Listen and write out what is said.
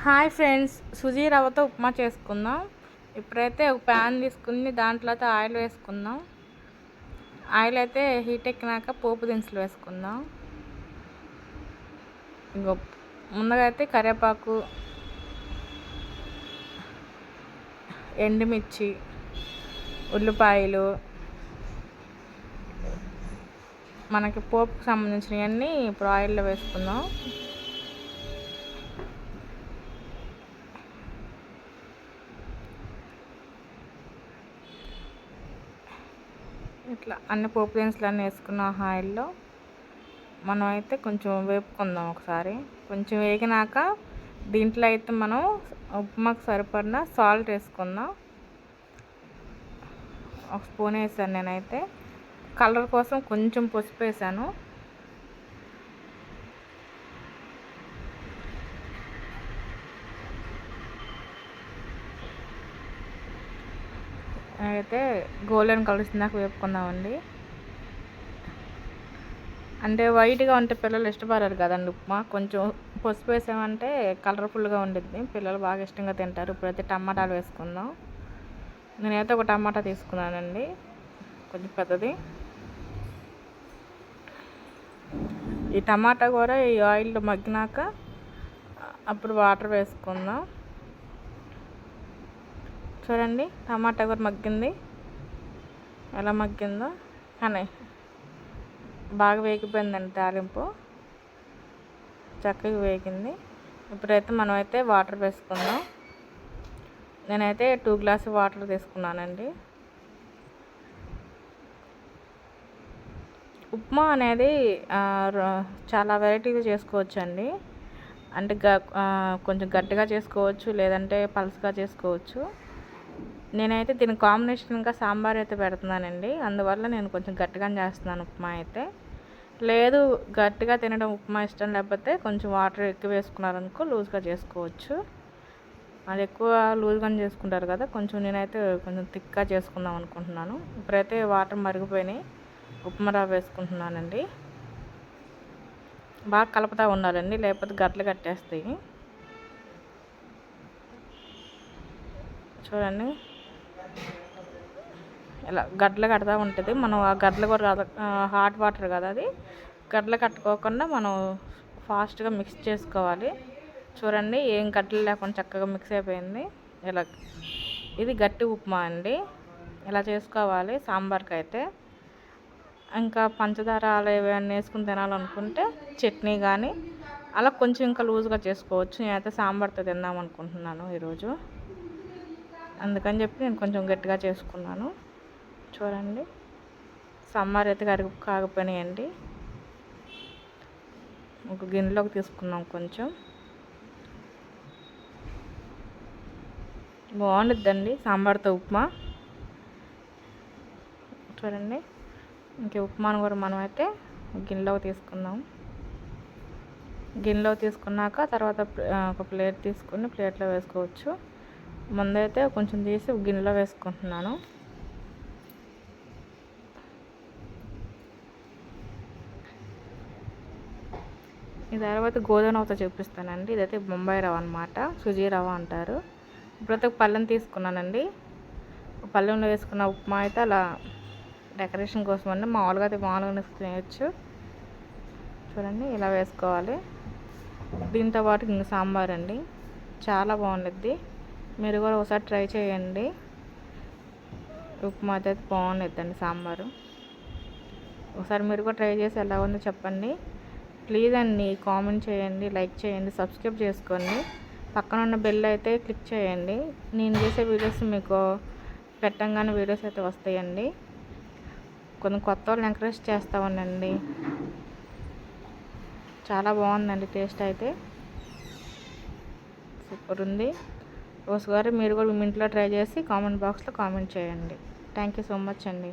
Hi friends Suji రవ్వతో ఉప్మా చేసుకుందాం. ఇప్పుడైతే ఒక ప్యాన్ తీసుకుని దాంట్లో అయితే ఆయిల్ వేసుకుందాం. ఆయిల్ అయితే హీట్ ఎక్కినాక పోపు దినుసులు వేసుకుందాం. ఇంకో ముందుగా అయితే కరివేపాకు ఎండుమిర్చి ఉల్లిపాయలు మనకి పోపుకు సంబంధించినవన్నీ ఇప్పుడు ఆయిల్లో వేసుకుందాం. ఇట్లా అన్ని పోపు దినుసులు అన్నీ వేసుకున్న ఆయిల్లో మనం అయితే కొంచెం వేపుకుందాం ఒకసారి. కొంచెం వేగినాక దీంట్లో అయితే మనం ఉప్మాకు సరిపడిన సాల్ట్ వేసుకుందాం. ఒక స్పూన్ వేసాను నేనైతే. కలర్ కోసం కొంచెం పసుపు వేసాను. అయితే గోల్డెన్ కలర్ వచ్చిందాక వేపుకుందామండి అంటే వైట్గా ఉంటే పిల్లలు ఇష్టపడరు కదండి ఉప్మా. కొంచెం పసుపు వేసామంటే కలర్ఫుల్గా ఉండిద్ది. పిల్లలు బాగా ఇష్టంగా తింటారు. ఇప్పుడైతే టమాటాలు వేసుకుందాం. నేనైతే ఒక టమాటా తీసుకున్నానండి. కొంచెం పెద్దది. ఈ టమాటా కూడా ఈ ఆయిల్లో మగ్గినాక అప్పుడు వాటర్ వేసుకుందాం. చూడండి టమాటా కూడా మగ్గింది. ఎలా మగ్గిందో కానీ బాగా వేగిపోయిందండి తాలింపు. చక్కగా వేగింది. ఇప్పుడైతే మనం అయితే వాటర్ వేసుకుందాం. నేనైతే టూ గ్లాస్ వాటర్ తీసుకున్నానండి. ఉప్మా అనేది చాలా వెరైటీగా చేసుకోవచ్చు అండి అంటే కొంచెం గట్టిగా చేసుకోవచ్చు లేదంటే పలుసుగా చేసుకోవచ్చు. నేనైతే దీని కాంబినేషన్గా సాంబార్ అయితే పెడుతున్నానండి. అందువల్ల నేను కొంచెం గట్టిగానే చేస్తున్నాను ఉప్మా అయితే. లేదు గట్టిగా తినడం ఉప్మా ఇష్టం లేకపోతే కొంచెం వాటర్ ఎక్కువ వేసుకున్నారనుకో లూజ్గా చేసుకోవచ్చు. అది ఎక్కువ లూజ్గానే చేసుకుంటారు కదా కొంచెం నేనైతే కొంచెం థిక్గా చేసుకుందాం అనుకుంటున్నాను. ఇప్పుడైతే వాటర్ మరిగిపోయినాయి ఉప్మా రవ్వ వేసుకుంటున్నానండి. బాగా కలుపుతూ ఉండాలండి లేకపోతే గట్లు కట్టేస్తాయి. చూడండి. ఇలా గడ్డలు కడతా ఉంటుంది. మనం ఆ గడ్డలు కూడా హాట్ వాటర్ కదా అది. గడ్డలు కట్టుకోకుండా మనం ఫాస్ట్గా మిక్స్ చేసుకోవాలి. చూడండి ఏం గడ్డలు లేకుండా చక్కగా మిక్స్ అయిపోయింది. ఇలా ఇది గట్టి ఉప్మా అండి. ఇలా చేసుకోవాలి సాంబార్కి అయితే ఇంకా పంచదార అలా ఏమైనా వేసుకుని తినాలనుకుంటే చట్నీ కానీ అలా కొంచెం ఇంకా లూజ్గా చేసుకోవచ్చు. నేనైతే సాంబార్తో తిందాం అనుకుంటున్నాను ఈరోజు. అందుకని చెప్పి నేను కొంచెం గట్టిగా చేసుకున్నాను. చూడండి. సమ్మర్ అయితే కరిగి కాకపోయినాయండి ఒక గిన్నెలోకి తీసుకున్నాం కొంచెం. బాగుండిద్దండి సాంబార్తో ఉప్మా. చూడండి. ఇంక ఉప్మాను కూడా మనం అయితే గిన్నెలోకి తీసుకుందాం. గిన్నెలో తీసుకున్నాక తర్వాత ఒక ప్లేట్ తీసుకుని ప్లేట్లో వేసుకోవచ్చు. ముందైతే కొంచెం తీసి గిన్నెలో వేసుకుంటున్నాను. ఈ తర్వాత గోధుమ రవ్వతో చూపిస్తానండి. ఇదైతే బొంబాయి రవ్వ అనమాట సుజీ రవ్వ అంటారు. ఇప్పుడైతే ఒక పళ్ళెం తీసుకున్నానండి. పళ్ళెంలో వేసుకున్న ఉప్మా అయితే అలా డెకరేషన్ కోసం అండి. మామూలుగా అయితే మామూలుగా తినేయచ్చు చూడండి ఇలా వేసుకోవాలి. దీంతో పాటు ఇంక సాంబార్ అండి. చాలా బాగుండిద్ది. మీరు కూడా ఒకసారి ట్రై చేయండి. ఉప్మా అయితే బాగుండిద్దండి సాంబారు. ఒకసారి మీరు కూడా ట్రై చేసి ఎలా ఉందో చెప్పండి. ప్లీజ్ అండి కామెంట్ చేయండి లైక్ చేయండి సబ్స్క్రైబ్ చేసుకోండి. పక్కన ఉన్న బెల్ అయితే క్లిక్ చేయండి. నేను చేసే వీడియోస్ మీకు పెట్టంగానే వీడియోస్ అయితే వస్తాయండి. కొన్ని కొత్త వాళ్ళని ఎంకరేజ్ చేస్తూ ఉండండి. చాలా బాగుందండి టేస్ట్ అయితే. సూపర్ ఉంది. ఒకసారి మీరు కూడా మీ ఇంట్లో ట్రై చేసి కామెంట్ బాక్స్లో కామెంట్ చేయండి. థ్యాంక్ యూ సో మచ్ అండి.